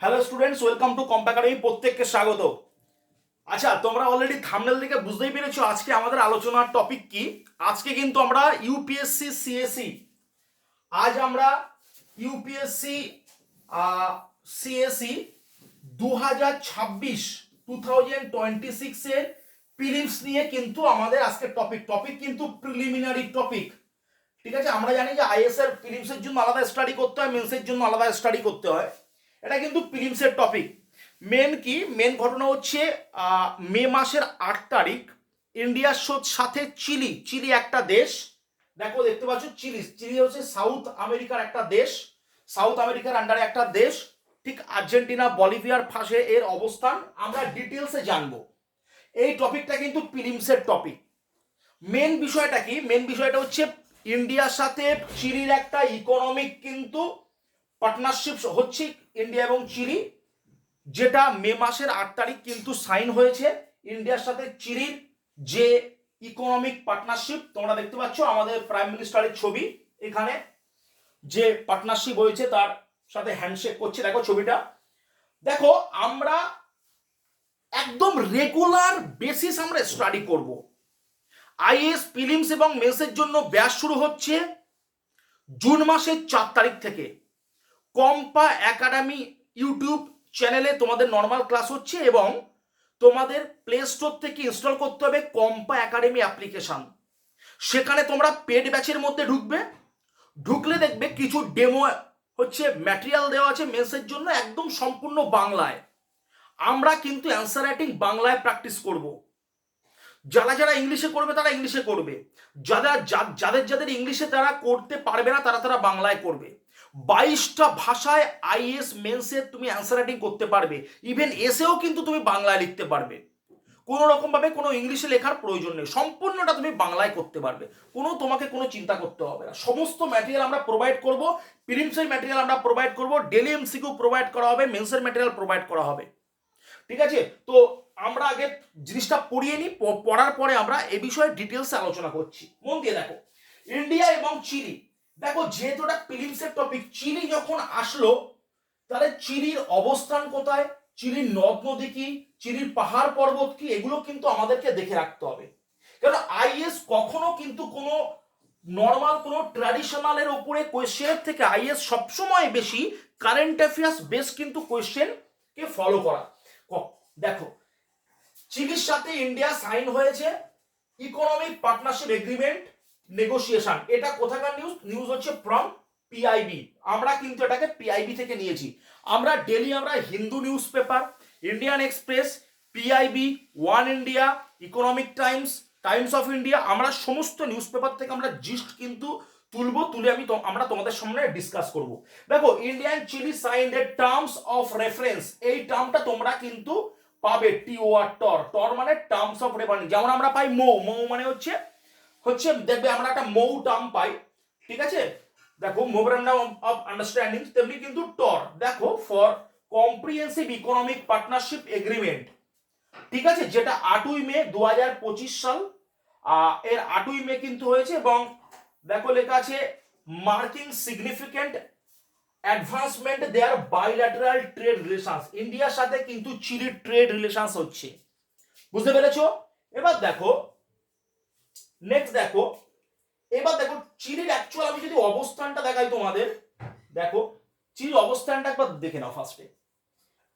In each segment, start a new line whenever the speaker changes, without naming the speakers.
Hello students welcome to Compacademy প্রত্যেককে স্বাগত। আচ্ছা তোমরা অলরেডি থামনেল থেকে বুঝতেই পেরেছ আজকে আমাদের আলোচনার টপিক কি? আজকে কিন্তু আমরা ইউপিএসসি সিএসি আজ আমরা ইউপিএসসি সিএসি দু হাজার ছাব্বিশ টু থাউজেন্ড টোয়েন্টি সিক্সের প্রিলিমস নিয়ে কিন্তু আমাদের আজকের টপিক টপিক কিন্তু প্রিলিমিনারি টপিক ঠিক আছে, আমরা জানি যে আইএস এর প্রিলিমসের জন্য আলাদা স্টাডি করতে হয় মেন্সের জন্য আলাদা স্টাডি করতে হয়। এটা কিন্তু প্রিলিমসের টপিক মেন কি? মেন ঘটনা হচ্ছে মে মাসের আট তারিখ ইন্ডিয়ার সাথে চিলি। চিলি একটা দেশ। দেখো, দেখতে পাচ্ছ চিলি। চিলি হচ্ছে সাউথ আমেরিকার একটা দেশ। সাউথ আমেরিকার আন্ডারে একটা দেশ। ঠিক আর্জেন্টিনা, বলিভিয়ার ফাঁসে এর অবস্থান। আমরা ডিটেলসে জানব। এই টপিকটা কিন্তু প্রিলিমসের টপিক মেন বিষয়টা কি? মেন বিষয়টা হচ্ছে ইন্ডিয়ার সাথে চিলির একটা ইকোনমিক কিন্তু পার্টনারশিপ হচ্ছে ইন্ডিয়া এবং চিলি, যেটা মে মাসের আট তারিখ কিন্তু সাইন হয়েছে। ইন্ডিয়ার সাথে চিলির যে ইকোনমিক পার্টনারশিপ তোমরা দেখতে পাচ্ছ আমাদের প্রাইম মিনিস্টারের ছবি এখানে। যে পার্টনারশিপ হয়েছে, তার সাথে হ্যান্ডশেক করছে। দেখো ছবিটা। দেখো, আমরা একদম রেগুলার বেসিস আমরা স্টাডি করব। আইএস প্রিলিমস এবং মেসের জন্য ব্যাচ শুরু হচ্ছে জুন মাসের চার তারিখ থেকে। কম্পা একাডেমি ইউটিউব চ্যানেলে তোমাদের নর্মাল ক্লাস হচ্ছে এবং তোমাদের প্লে স্টোর থেকে ইনস্টল করতে হবে কম্পা একাডেমি অ্যাপ্লিকেশান সেখানে তোমরা পেড ব্যাচের মধ্যে ঢুকবে। ঢুকলে দেখবে কিছু ডেমো হচ্ছে ম্যাটেরিয়াল দেওয়া আছে মেসের জন্য একদম সম্পূর্ণ বাংলায়। আমরা কিন্তু অ্যান্সার রাইটিং বাংলায় প্র্যাকটিস করব। যারা যারা ইংলিশে করবে তারা ইংলিশে করবে। যারা যাদের যাদের ইংলিশে তারা করতে পারবে না তারা তারা বাংলায় করবে। বাইশটা ভাষায় আইএস মেন্সের তুমি অ্যান্সার রাইটিং করতে পারবে। ইভেন এসেও কিন্তু তুমি বাংলায় লিখতে পারবে। কোনো রকমভাবে কোনো ইংলিশে লেখার প্রয়োজন নেই। সম্পূর্ণটা তুমি বাংলায় করতে পারবে। কোনো তোমাকে কোনো চিন্তা করতে হবে না। সমস্ত ম্যাটেরিয়াল আমরা প্রোভাইড করব। প্রিলিমসের ম্যাটেরিয়াল আমরা প্রোভাইড করব। ডেলি এমসিকিউ প্রোভাইড করা হবে। মেন্সের ম্যাটেরিয়াল প্রোভাইড করা হবে। ঠিক আছে? তো আমরা আগে জিনিসটা পড়িয়ে নিই। পড়ার পরে আমরা এ বিষয়ে ডিটেলসে আলোচনা করছি। মন দিয়ে দেখো। ইন্ডিয়া এবং চিলি। দেখো, যেহেতু এটা প্রিলিমসের টপিক চিলি যখন আসলো, তাহলে চিলির অবস্থান কোথায়? চিলির নদ নদী কি? চিলির পাহাড় পর্বত কি? এগুলো কিন্তু আমাদেরকে দেখে রাখতে হবে। কারণ আইএস কখনো কিন্তু কোনো নর্মাল কোনো ট্র্যাডিশনালের উপরে কোয়েশ্চেনের থেকে আইএস সবসময় বেশি কারেন্ট অ্যাফেয়ার্স বেস কিন্তু কোয়েশ্চেনকে ফলো করা। দেখো চিলির সাথে ইন্ডিয়া সাইন হয়েছে ইকোনমিক পার্টনারশিপ এগ্রিমেন্ট নেগোসিয়েশন এটা কোথাকার নিউজ নিউজ হচ্ছে ফ্রম পিআইবি আমরা কিন্তু এটাকে পিআইবি থেকে নিয়েছি। আমরা ডেলি আমরা Hindu newspaper Indian Express PIB one India Economic Times Times of India আমরা সমস্ত নিউজ পেপার থেকে আমরা জিস্ট কিন্তু তুলবো, তুলে আমি আমরা তোমাদের সামনে ডিসকাস করব। দেখো Indian Chile sign terms of reference এই টার্মটা তোমরা কিন্তু পাবে টি ও আর টর টর মানে টার্মস অফ রেফারেন্স যেমন আমরা পাই মো। মৌ মানে হচ্ছে হচ্ছে, দেখবে আমরা একটা মৌ টার্ম পাই, ঠিক আছে? দেখো মেমোরেন্ডাম অফ আন্ডারস্ট্যান্ডিং তেমনি কিন্তু টর দেখো for comprehensive economic partnership agreement ঠিক আছে? যেটা আটই মে দু হাজার পঁচিশ সাল এর আটই মে কিন্তু হয়েছে এবং দেখো, লেখা আছে marking significant advancement their bilateral trade relations ইন্ডিয়ার সাথে কিন্তু চিলির ট্রেড রিলেশনস হচ্ছে, বুঝতে পেরেছ? এবার দেখো নেক্সট দেখো, এবার দেখো চিলির অ্যাকচুয়াল আমি যদি অবস্থানটা দেখাই তোমাদের, দেখো, চিলির অবস্থানটা একবার দেখে নাও ফার্স্টে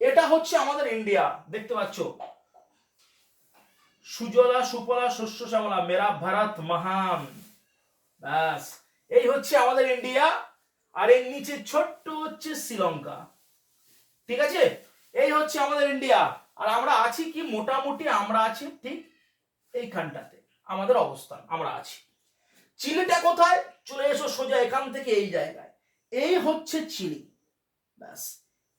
এটা হচ্ছে আমাদের ইন্ডিয়া দেখতে পাচ্ছ? সুজলা সুফলা শস্য, শ্যামলা, মেরা ভারত, মহান। ব্যাস, এই হচ্ছে আমাদের ইন্ডিয়া আর এর নিচে ছোট্ট হচ্ছে শ্রীলঙ্কা। ঠিক আছে? এই হচ্ছে আমাদের ইন্ডিয়া আর আমরা আছি কি? মোটামুটি আমরা আছি ঠিক এইখানটাতে। আমাদের অবস্থান, আমরা আছি। চিলিটা কোথায়? চলে এসো সোজা এখান থেকে এই জায়গায়। এই হচ্ছে চিলি। ব্যাস।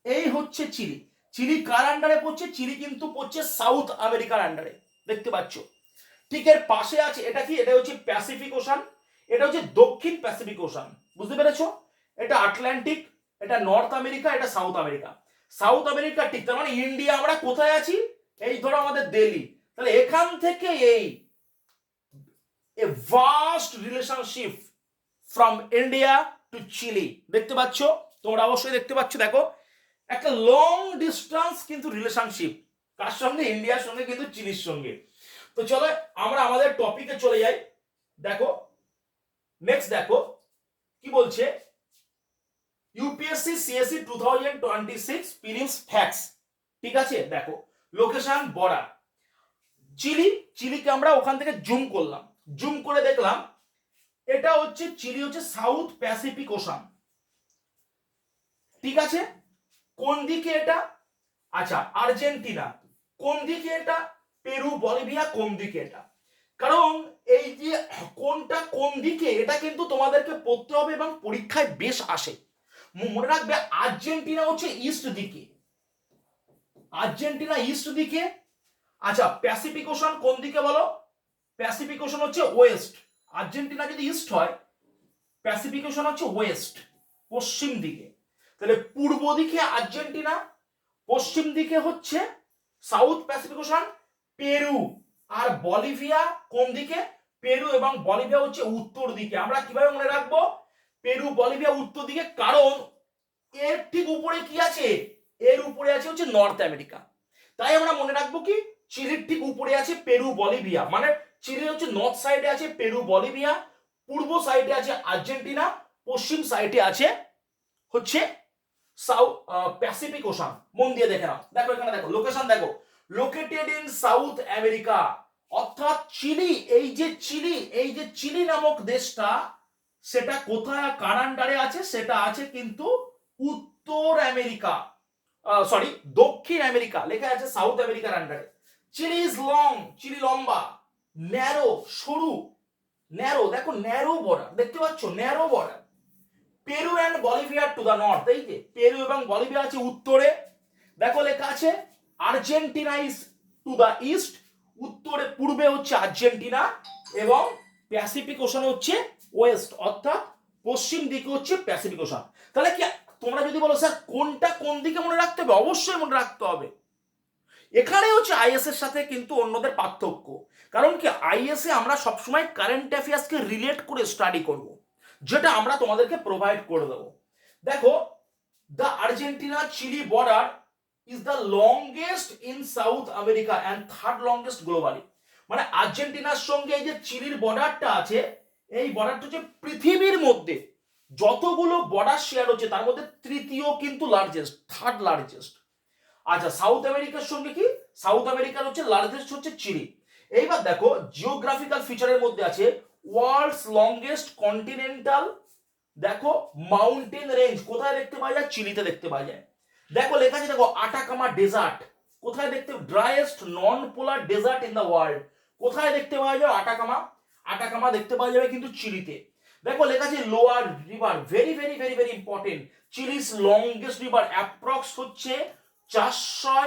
এই হচ্ছে চিলি। চিলি কার আন্ডারে পড়ছে? চিলি কিন্তু পড়ছে সাউথ আমেরিকার আন্ডারে দেখতে পাচ্ছ? ঠিক এর পাশে আছে, এটা কি? এটা হচ্ছে প্যাসিফিক ওশান। এটা হচ্ছে দক্ষিণ প্যাসিফিক ওশান। বুঝতে পেরেছ? এটা আটলান্টিক, এটা নর্থ আমেরিকা, এটা সাউথ আমেরিকা। সাউথ আমেরিকা ঠিক, তার মানে ইন্ডিয়া, আমরা কোথায় আছি? এই ধরো আমাদের দিল্লি। তাহলে এখান থেকে এই a vast relationship from India to Chile দেখতে পাচ্ছ? তোমরা অবশ্যই দেখতে পাচ্ছ, দেখো। একটা লং ডিস্টেন্স কিন্তু রিলেশনশিপ কার সঙ্গে? ইন্ডিয়ার সঙ্গে, কিন্তু চিলির সঙ্গে। তো চলো, আমরা আমাদের টপিকে চলে যাই। দেখো নেক্সট দেখো, কি বলছে? UPSC CSE two thousand twenty six prelims facts ঠিক আছে? দেখো লোকেশন বর্ডার চিলি চিলিকে আমরা ওখান থেকে জুম করলাম। জুম করে দেখলাম, এটা হচ্ছে চিলি হচ্ছে সাউথ প্যাসিফিক ওশান। ঠিক আছে? কোন দিকে এটা? আচ্ছা আর্জেন্টিনা। কোন দিকে এটা? পেরু, বলিভিয়া, কোন দিকে এটা? কারণ এই যে কোনটা কোন দিকে, এটা কিন্তু তোমাদেরকে পড়তে হবে এবং পরীক্ষায় বেশ আসে। মনে রাখবে আর্জেন্টিনা হচ্ছে ইস্ট দিকে। আর্জেন্টিনা ইস্ট দিকে? আচ্ছা প্যাসিফিক ওশান কোন দিকে বলো? প্যাসিফিক ওশান হচ্ছে ওয়েস্ট আর্জেন্টিনা যদি ইস্ট হয় প্যাসিফিক ওশান হচ্ছে ওয়েস্ট পশ্চিম দিকে। তাহলে পূর্ব দিকে আর্জেন্টিনা, পশ্চিম দিকে হচ্ছে সাউথ প্যাসিফিক ওশান পেরু। আর বলিভিয়া কোন দিকে? পেরু এবং বলিভিয়া হচ্ছে উত্তর দিকে। আমরা কীভাবে মনে রাখব? পেরু, বলিভিয়া উত্তর দিকে। কারণ এর ঠিক উপরে কি আছে? এর উপরে আছে হচ্ছে নর্থ আমেরিকা তাই আমরা মনে রাখব কি? চিলির ঠিক উপরে আছে পেরু, বলিভিয়া। মানে চিলি হচ্ছে নর্থ সাইডে আছে পেরু বলিভিয়া পূর্ব সাইডে আছে আর্জেন্টিনা পশ্চিম সাইডে আছে হচ্ছে সাউথ প্যাসিফিক ওশান মন দিয়ে দেখে নাও। দেখো এখানে দেখো লোকেশন দেখো। লোকেটেড ইন সাউথ আমেরিকা অর্থাৎ চিলি, এই যে চিলি, এই যে চিলি নামক দেশটা, সেটা কোথায় কার আন্ডারে আছে, সেটা আছে কিন্তু উত্তর আমেরিকা। সরি দক্ষিণ আমেরিকা। লেখা আছে সাউথ আমেরিকার আন্ডারে চিলি ইজ লং চিলি লম্বা। ন্যারো সরু ন্যারো দেখো ন্যারো বর্ডার দেখতে পাচ্ছ? Narrow border Peru and Bolivia to the north এই যে পেরু এবং বলিভিয়া আছে উত্তরে। দেখো লেখা আছে Argentina is to the east উত্তরে পূর্বে হচ্ছে আর্জেন্টিনা এবং প্যাসিফিক ওশান হচ্ছে ওয়েস্ট অর্থাৎ পশ্চিম দিকে হচ্ছে প্যাসিফিক ওশান তাহলে কি তোমরা যদি বলো, স্যার, কোনটা কোন দিকে মনে রাখতে হবে? অবশ্যই মনে রাখতে হবে। এখানে হচ্ছে আইএস এর সাথে কিন্তু অন্যদের পার্থক্য। কারণ কি আইএস আমরা সবসময় কারেন্ট অ্যাফেয়ার্সকে রিলেট করে স্টাডি করব, যেটা আমরা তোমাদেরকে প্রোভাইড করে দেবো। দেখো the Argentina Chile border is the longest in South America and third longest globally মানে আর্জেন্টিনার সঙ্গে এই যে চিলির বর্ডারটা আছে, এই বর্ডারটা হচ্ছে পৃথিবীর মধ্যে যতগুলো বর্ডার শেয়ার হচ্ছে, তার মধ্যে তৃতীয় কিন্তু লার্জেস্ট থার্ড লার্জেস্ট আচ্ছা সাউথ আমেরিকার সঙ্গে কি? সাউথ আমেরিকার হচ্ছে লার্জেস্ট হচ্ছে চিলি। এইবার দেখো জিওগ্রাফিক্যাল ফিচারের মধ্যে আছে ওয়ার্ল্ডস লংগেস্ট কন্টিনেন্টাল দেখো মাউন্টেন রেঞ্জ কোথায় দেখতে পাওয়া যায়? চিলিতে দেখতে পাওয়া যায়। দেখো, লেখা আছে, দেখো আটাকামা ডেজার্ট কোথায় দেখতে driest non polar desert in the world কোথায় দেখতে পাওয়া যায়? আটাকামা আটাকামা দেখতে পাওয়া যাবে কিন্তু চিলিতে। দেখো, লেখা আছে Loa river very very very very important Chile's longest river approx হচ্ছে চারশো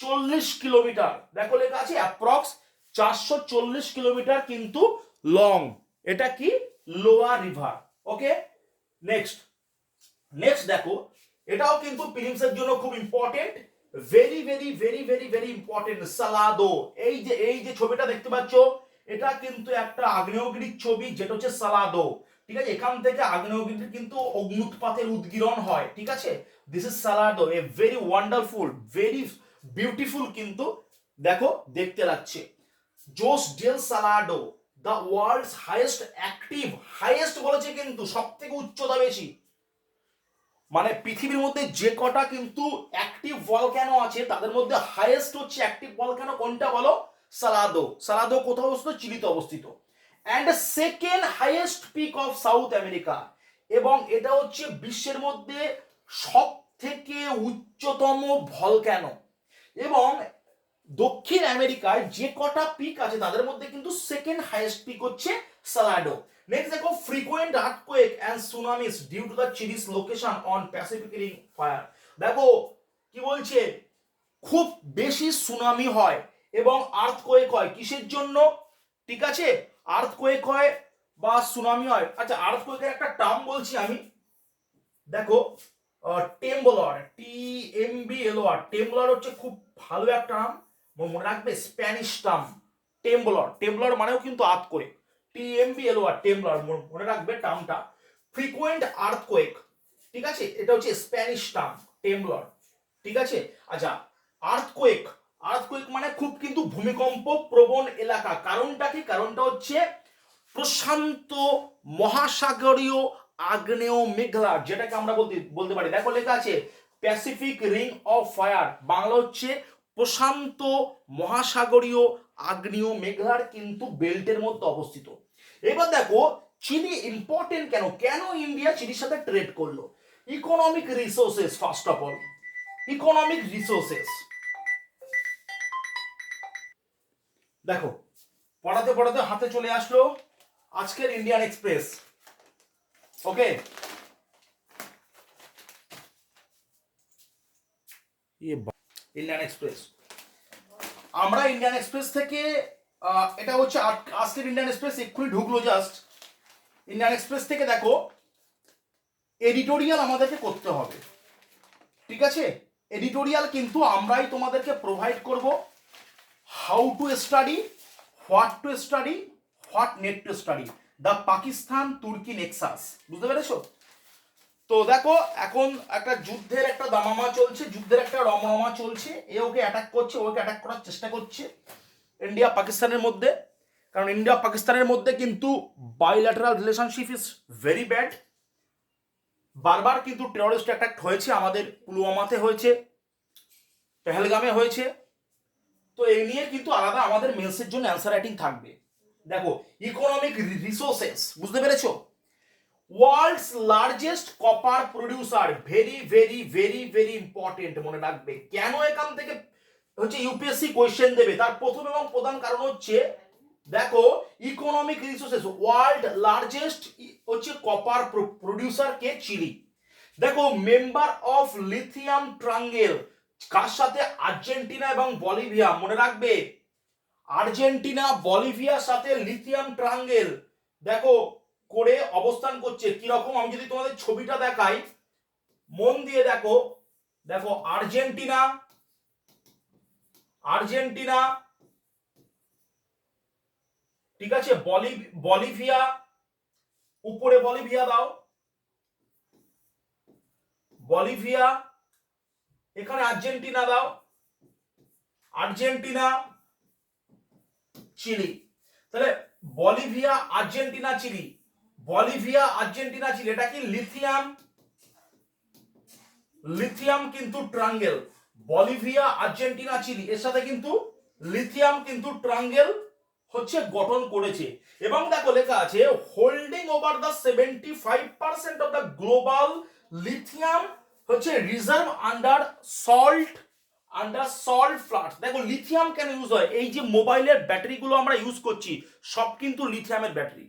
চল্লিশ কিলোমিটার। দেখো লেখা আছে অ্যাপ্রক্স চারশো চল্লিশ কিলোমিটার কিন্তু লং এটা কি? Loa river okay next next দেখো, এটাও কিন্তু প্রিলিমসের জন্য খুব important very very very very very important Salado এই যে এই যে ছবিটা দেখতে পাচ্ছ, এটা কিন্তু একটা আগ্নেয়গিরির ছবি, যেটা হচ্ছে সালাদো ঠিক আছে? এখান থেকে আগ্নেয়গিরির কিন্তু অগ্নুৎপাতের উদ্গীরণ হয়, ঠিক আছে? This is Salado a very wonderful very beautiful কিন্তু দেখো, দেখতে লাগছে। Jose del Salado the world's highest active highest বলেছে কিন্তু সব থেকে উচ্চতা বেশি। মানে পৃথিবীর মধ্যে যে কটা কিন্তু অ্যাক্টিভ ভলক্যানো আছে, তাদের মধ্যে হাইয়েস্ট হচ্ছে অ্যাক্টিভ ভলক্যানো কোনটা বলো? সালাদো সালাদো কোথাও অবস্থিত? চিলিতে অবস্থিত। And second highest peak of South America এবং এটা হচ্ছে বিশ্বের মধ্যে সব থেকে উচ্চতম ভলক্যানো এবং দক্ষিণ আমেরিকায় যে কটা পিক আছে, তাদের মধ্যে কিন্তু সেকেন্ড হাইয়েস্ট পিক হচ্ছে সালাডো নেক্সট দেখো frequent earthquake and tsunamis due to the Chile's location on Pacific ring fire দেখো, কি বলছে? খুব বেশি সুনামি হয় এবং আর্থকোয়েক হয়। কিসের জন্য? ঠিক আছে? আর্থকোয়েক হয় বা সুনামি হয়। আচ্ছা আর্থকোয়েকের একটা টার্ম বলছি আমি। দেখো টেম্বলর টি এম বি এল আর টেম্বলর হচ্ছে খুব ভালো একটা নাম মনে রাখবে স্প্যানিশ টার্ম টেম্বলর টেম্বলর মানেও কিন্তু আর্থ করে টি এম বি এল আর টেম্বলর মনে রাখবে টার্মটা ফ্রিকোয়েন্ট আর্থকোয়েক ঠিক আছে? এটা হচ্ছে স্প্যানিশ টার্ম টেম্বলর ঠিক আছে? আচ্ছা আর্থকোয়েক আর্থকোয়েক মানে খুব কিন্তু ভূমিকম্প প্রবণ এলাকা। কারণটা কি? কারণটা হচ্ছে প্রশান্ত মহাসাগরীয় আগ্নেয় মেঘলা, যেটাকে আমরা বলতে বলতে পারি। দেখো লেখা আছে Pacific ring of fire Bangla হচ্ছে প্রশান্ত মহাসাগরীয় আগ্নেয় মেঘলার কিন্তু বেল্টের মধ্যে অবস্থিত। এবার দেখো, চিনি ইম্পর্টেন্ট কেন? কেন ইন্ডিয়া চিনির সাথে ট্রেড করল? Economic resources first of all economic resources দেখো, পড়াতে পড়াতে হাতে চলে আসলো আজকের Indian Express okay Indian Express আমরা ইন্ডিয়ান এক্সপ্রেস থেকে এটা হচ্ছে আজকের ইন্ডিয়ান এক্সপ্রেস এক্ষুনি ঢুকলো জাস্ট ইন্ডিয়ান এক্সপ্রেস থেকে দেখো এডিটোরিয়াল আমাদেরকে করতে হবে। ঠিক আছে? এডিটোরিয়াল কিন্তু আমরাই তোমাদেরকে প্রোভাইড করব। How to study what to study what not to study the Pakistan Turkey nexus বুঝতে পেরেছ? তো দেখো, এখন একটা যুদ্ধের একটা দামামা চলছে, যুদ্ধের একটা রমরমা চলছে। এ ওকে অ্যাটাক করছে, ওকে অ্যাটাক করার চেষ্টা করছে ইন্ডিয়া পাকিস্তানের মধ্যে। কারণ ইন্ডিয়া পাকিস্তানের মধ্যে কিন্তু bilateral relationship is very bad বারবার কিন্তু টেররিস্ট অ্যাটাক হয়েছে, আমাদের পুলওয়ামাতে হয়েছে, পেহেলগামে হয়েছে। তো এই নিয়ে কিন্তু আলাদা আমাদের মেলসের জন্য অ্যান্সার রাইটিং থাকবে। দেখো ইকোনমিক রিসোর্সেস বুঝতে পেরেছ? World's largest copper producer very very very very important মনে রাখবে। কেন এখান থেকে হচ্ছে ইউপিএসসি কোয়েশ্চেন দেবে? তার প্রথম এবং প্রধান কারণ হচ্ছে, দেখো ইকোনমিক রিসোর্সেস ওয়ার্ল্ড লার্জেস্ট হচ্ছে কপার প্রডিউসার কে? চিলি। দেখো মেম্বার অফ লিথিয়াম ট্রাঙ্গেল কার সাথে আর্জেন্টিনা এবং বলিভিয়া, মনে রাখবে? আর্জেন্টিনা, বলিভিয়ার সাথে লিথিয়াম ট্রাঙ্গেল দেখো, করে অবস্থান করছে। কীরকম? আমি যদি তোমাদের ছবিটা দেখাই, মন দিয়ে দেখো দেখো, আর্জেন্টিনা আর্জেন্টিনা, ঠিক আছে, বলি, বলিভিয়া, উপরে বলিভিয়া দাও, বলিভিয়া এখানে আর্জেন্টিনা দাও। Argentina, Chile. তাহলে Bolivia, Argentina, Chile. Bolivia, Argentina, Chile. এটা কি লিথিয়াম? লিথিয়াম কিন্তু ট্রাঙ্গেল। Bolivia, Argentina, Chile. এর সাথে কিন্তু লিথিয়াম কিন্তু ট্রাঙ্গেল হচ্ছে গঠন করেছে। এবং দেখো লেখা আছে holding over the seventy five percent of the global lithium হচ্ছে reserve under salt under salt flat দেখো লিথিয়াম কেন ইউজ হয়? এই যে মোবাইলের ব্যাটারিগুলো আমরা ইউজ করছি, সব কিন্তু লিথিয়ামের ব্যাটারি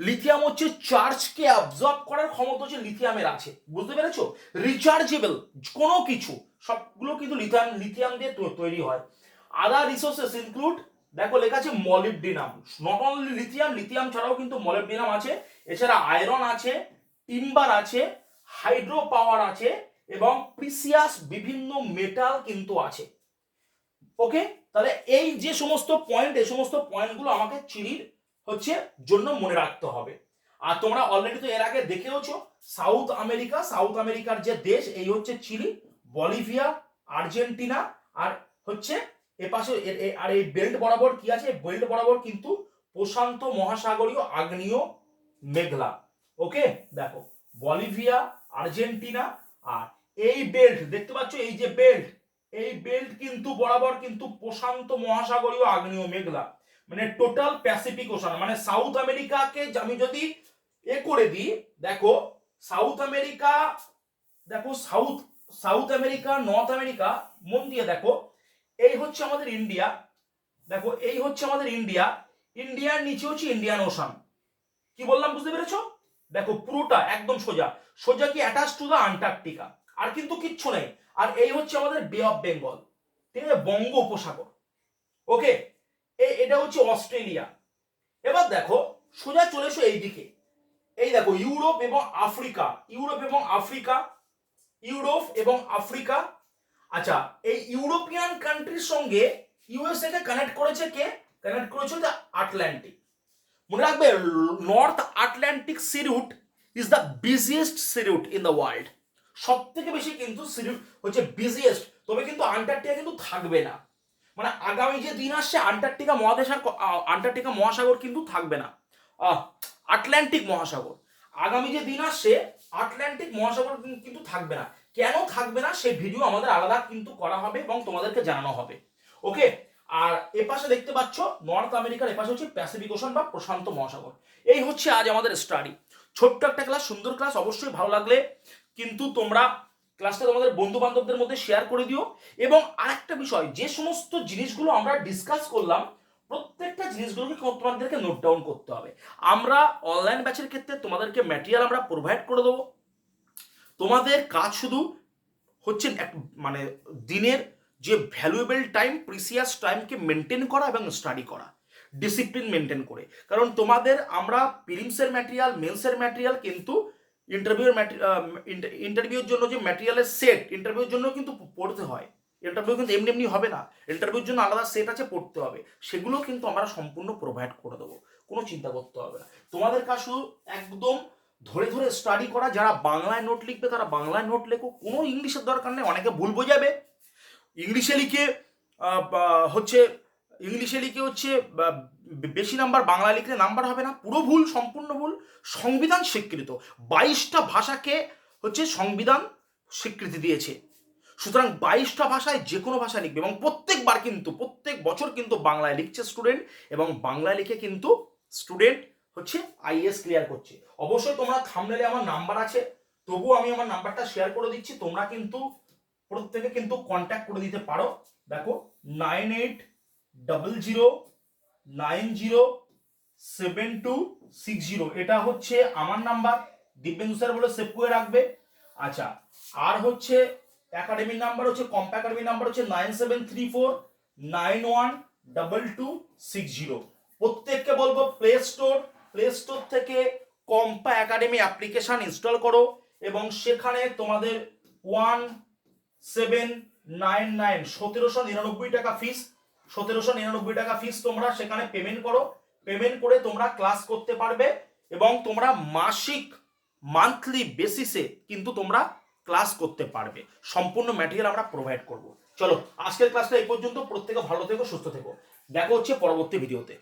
লিথিয়াম হচ্ছে চার্জকে অ্যাবজর্ব করার ক্ষমতা হচ্ছে লিথিয়ামের আছে। বুঝতে পেরেছ? রিচার্জেবল কোনো কিছু, সবগুলো কিন্তু লিথিয়াম লিথিয়াম দিয়ে তৈরি হয়। আদার রিসোর্সেস ইনক্লুড দেখো, লেখা আছে molybdenum not only lithium lithium ছাড়াও কিন্তু মলিবডিনাম আছে। এছাড়া আয়রন আছে টিম্বার আছে হাইড্রো পাওয়ার আছে এবং প্রিসিয়াস বিভিন্ন মেটাল কিন্তু আছে। ওকে? তাহলে এই যে সমস্ত পয়েন্ট, এই সমস্ত পয়েন্টগুলো আমাকে চিনির হচ্ছে জন্য মনে রাখতে হবে। আর তোমরা অলরেডি তো এর আগে দেখেওছো, সাউথ আমেরিকা, সাউথ আমেরিকার যে দেশ, এই হচ্ছে চিলি, বলিভিয়া, আর্জেন্টিনা, আর হচ্ছে এপাশে আর এই বেল্ট বরাবর কি আছে? বেল্ট বরাবর কিন্তু প্রশান্ত মহাসাগরীয় আগ্নেয় মেঘলা। ওকে? দেখো, বলিভিয়া আর্জেন্টিনা আর এই বেল্ট দেখতে পাচ্ছ এই যে বেল্ট এই বেল্ট কিন্তু বরাবর কিন্তু প্রশান্ত মহাসাগরীয় আগ্নেয় মেঘলা মানে টোটাল প্যাসিফিক ওশান মানে সাউথ আমেরিকাকে আমি যদি এ করে দিই, দেখো সাউথ আমেরিকা দেখো South South America North America মন দিয়ে দেখো, এই হচ্ছে আমাদের ইন্ডিয়া দেখো এই হচ্ছে আমাদের ইন্ডিয়া ইন্ডিয়ার নিচে হচ্ছে ইন্ডিয়ান ওশান কি বললাম বুঝতে পেরেছ? দেখো পুরোটা একদম সোজা। সোজা কি অ্যাটাচ টু দ্য আন্টার্কটিকা আর কিন্তু কিচ্ছু নেই। আর এই হচ্ছে আমাদের বে অফ বেঙ্গল ঠিক আছে? বঙ্গ উপসাগর ওকে এটা হচ্ছে অস্ট্রেলিয়া। এবার দেখো, সোজা চলে এসো এইদিকে। এই দেখো, ইউরোপ এবং আফ্রিকা। ইউরোপ এবং আফ্রিকা। ইউরোপ এবং আফ্রিকা। আচ্ছা এই ইউরোপিয়ান কান্ট্রির সঙ্গে ইউএসএ কে কানেক্ট করেছে কে? কানেক্ট করেছে দ্য আটলান্টিক মনে রাখবে north Atlantic sea route is the biggest sea in the world সব থেকে বেশি কিন্তু সিরি- হচ্ছে বিজিয়েস্ট তবে কিন্তু আন্টার্কটিকা কিন্তু থাকবে না। মানে আগামী যে দিন আসছে, আন্টার্কটিকা মহাদেশ আর ক- আ- আন্টার্কটিকা মহাসাগর কিন্তু থাকবে না। আটলান্টিক মহাসাগর। আগামী যে দিন আসছে আটলান্টিক মহাসাগর কিন্তু থাকবে না। কেন থাকবে না? সেই ভিডিও আমাদের আলাদা কিন্তু করা হবে এবং তোমাদেরকে জানানো হবে। ওকে আর এ পাশে দেখতে পাচ্ছ নর্থ আমেরিকার এপাশে হচ্ছে প্যাসিফিক ওশান বা প্রশান্ত মহাসাগর। এই হচ্ছে আজ আমাদের স্টাডি ছোট্ট একটা ক্লাস সুন্দর ক্লাস অবশ্যই ভালো লাগলে কিন্তু তোমরা ক্লাসটা তোমাদের বন্ধু বান্ধবদের মধ্যে শেয়ার করে দিও। এবং আরেকটা বিষয়, যে সমস্ত জিনিসগুলো আমরা ডিসকাস করলাম, প্রত্যেকটা জিনিসগুলোকে তোমাদেরকে নোট ডাউন করতে হবে। আমরা অনলাইন ব্যাচের ক্ষেত্রে তোমাদেরকে ম্যাটেরিয়াল আমরা প্রোভাইড করে দেবো। তোমাদের কাজ শুধু হচ্ছে এক মানে দিনের যে ভ্যালুয়েবল টাইম প্রিসিয়াস টাইমকে মেনটেন করা এবং স্টাডি করা। ডিসিপ্লিন মেনটেন করে। কারণ তোমাদের আমরা প্রিলিমসের ম্যাটেরিয়াল মেন্সের ম্যাটেরিয়াল কিন্তু ইন্টারভিউর ইন্টারভিউর জন্য যে ম্যাটেরিয়ালের সেট ইন্টারভিউর জন্য কিন্তু পড়তে হয়। ইন্টারভিউ কিন্তু এমনি এমনি হবে না। ইন্টারভিউর জন্য আলাদা সেট আছে, পড়তে হবে। সেগুলো কিন্তু আমরা সম্পূর্ণ প্রোভাইড করে দেবো। কোনো চিন্তা করতে হবে না। তোমাদের কাজ শুধু একদম ধরে ধরে স্টাডি করা। যারা বাংলায় নোট লিখবে, তারা বাংলায় নোট লেখো। কোনো ইংলিশের দরকার নেই। অনেকে ভুল বোঝাবে। ইংলিশে লিখে হচ্ছে, ইংলিশে লিখে হচ্ছে বেশি নাম্বার বাংলা লিখলে নাম্বার হবে না, পুরো ভুল, সম্পূর্ণ ভুল, সংবিধান স্বীকৃত। বাইশটা ভাষাকে হচ্ছে সংবিধান স্বীকৃতি দিয়েছে। সুতরাং বাইশটা ভাষায় যে কোনো ভাষা লিখবে, এবং প্রত্যেকবার কিন্তু, প্রত্যেক বছর কিন্তু বাংলায় লিখছে স্টুডেন্ট এবং বাংলায় লিখে কিন্তু স্টুডেন্ট হচ্ছে আইএস ক্লিয়ার করছে। অবশ্যই তোমরা থামনেলে আমার নাম্বার আছে, তবুও আমি আমার নাম্বারটা শেয়ার করে দিচ্ছি, তোমরা কিন্তু প্রত্যেকে কিন্তু কন্ট্যাক্ট করে দিতে পারো। দেখো nine eight double zero nine zero seven two six zero এটা হচ্ছে আমার নাম্বার দিব্যেন্দু স্যার বলে সেভ করে রাখবে। আচ্ছা আর হচ্ছে একাডেমির নাম্বার হচ্ছে কম্প একাডেমির নাম্বার হচ্ছে nine seven three four nine one double two six zero প্রত্যেককে বলব প্লে স্টোর প্লে স্টোর থেকে কম্পা একাডেমি অ্যাপ্লিকেশন ইনস্টল করো এবং সেখানে তোমাদের ওয়ান সেভেন নাইন নাইন সতেরোশো নিরানব্বই টাকা ফিস সতেরোশো নিরানব্বই টাকা ফিস তোমরা সেখানে পেমেন্ট করো। পেমেন্ট করে তোমরা ক্লাস করতে পারবে এবং তোমরা মাসিক মান্থলি বেসিসে কিন্তু তোমরা ক্লাস করতে পারবে। সম্পূর্ণ ম্যাটেরিয়াল আমরা প্রোভাইড করব। চলো, আজকের ক্লাসটা এই পর্যন্ত। প্রত্যেকে ভালো থেকো, সুস্থ থেকো। দেখা হচ্ছে পরবর্তী ভিডিওতে